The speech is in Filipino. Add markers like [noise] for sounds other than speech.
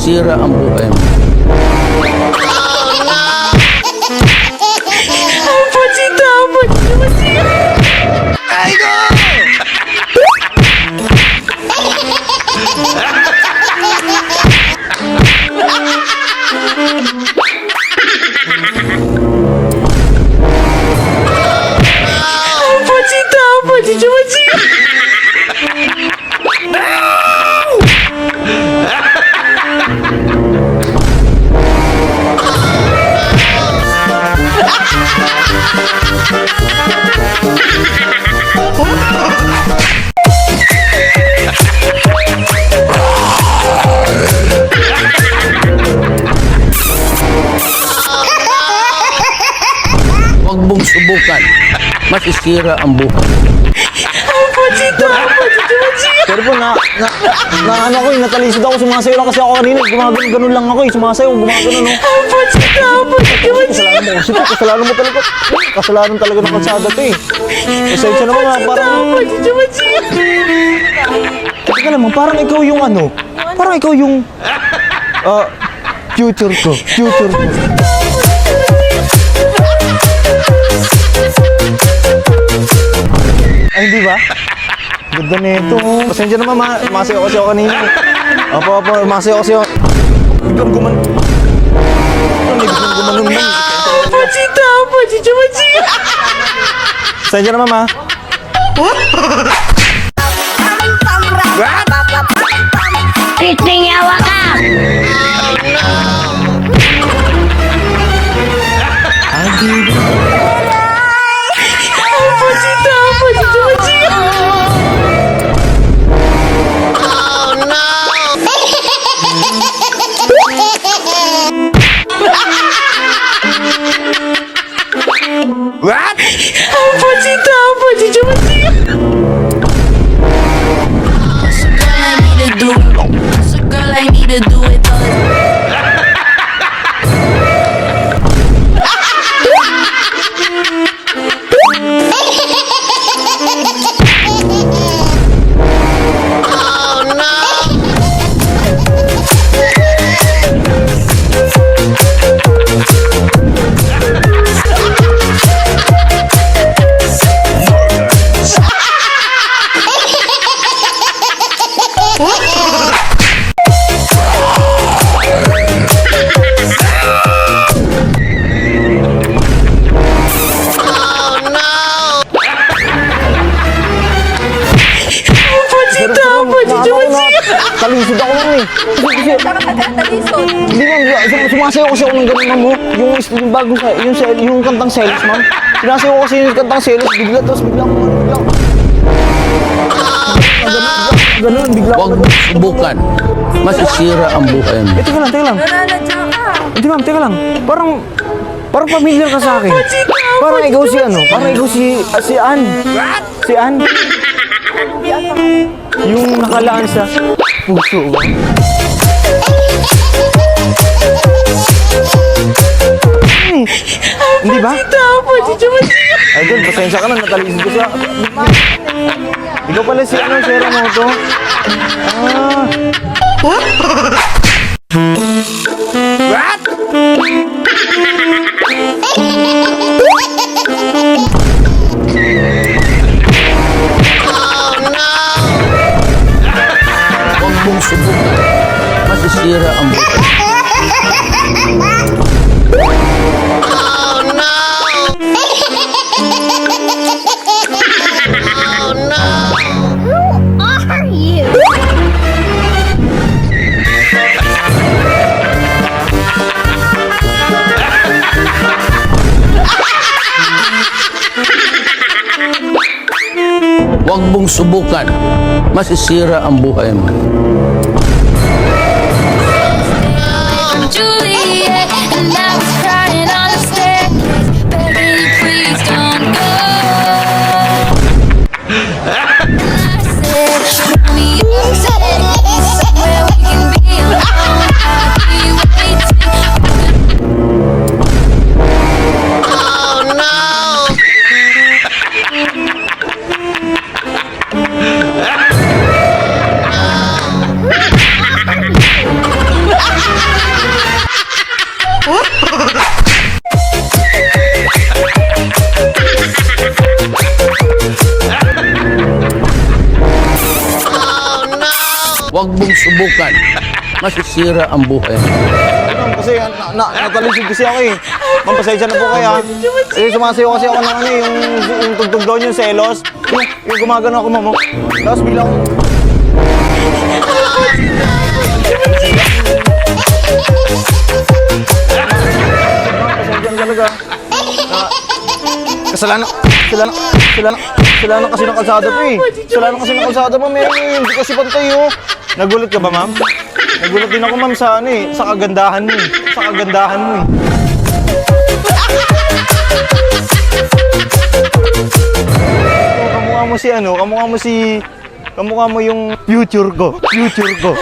masisira ang buhay mo. Masisira ang buhay. Pero po, na, na, na, ano ko, eh, natalisod ako, sumasayo lang kasi ako kanina. Gumagano, ganun lang ako eh, sumasayo, gumagano, no. Kasalanan mo kasi po, kasalanan mo talaga. Kasalanan talaga ng kalsada to eh. Pasensya naman ha, parang... Teka naman, parang ikaw yung ano, parang ikaw yung... Ah, future ko, future ko. Ay, hindi ba? Ganda nito. Pasensya naman, ma masayo kasi ako kanina. Opo, opo, masayo kasi ako. Biglang guman... Ano, biglang gumanon lang. Pasensya naman, ma. [laughs] I need to do it. Girl, I need to do it. Talisod ako lang eh. Kasi, hindi ma'am, sum- sumasayaw kasi ako ng ganun ma'am mo. Yung, yung bagong, sa- yung, yung kantang Celos ma'am. Sinasayaw ko kasi yung kantang Celos, bigla, tapos bigla, bigla, ganun, ganun, bigla Huwag mong subukan, masisira ang buhay mo. Eh, teka lang, teka lang. Nananadya ka. Hindi ma'am, teka lang. Parang, parang familiar ka sa akin. Parang ikaw si ano, parang ikaw si, ah, si Ann. Si Ann. Yung nakalaan sa puso ba? Eh, Hindi ba? Idol, pasensya ka na, natalisod ko sa... Ikaw pala si ano, si Ramoto. Ah. Huwag mong subukan, masisira ang [laughs] buhay. [laughs] Are Huwag mong subukan, masisira ang buhay mo. Huwag mong subukan. Masisira ang buhay kasi na, na, natalisod kasi ako eh. Ma'am, pasensya na po kaya. Eh, sumasayaw kasi ako ng ano eh, yung, yung tugtog doon, yung selos. Yung, yung gumagano ako, ma'am. oh. Tapos bigla. Ma'am, pasensya na. Na, kasalanan, kasalanan, kasalanan, sila Kasalanan kasi ng kalsada po eh. Kasalanan kasi ng kalsada po, Mary. Eh. Hindi kasi pantay oh. Nagulat ka ba, ma'am? Nagulat din ako, ma'am, sa ano eh. Sa kagandahan mo eh. Sa kagandahan mo eh. Oh, kamukha mo si ano, kamukha mo si... Kamukha mo yung future ko. Future ko.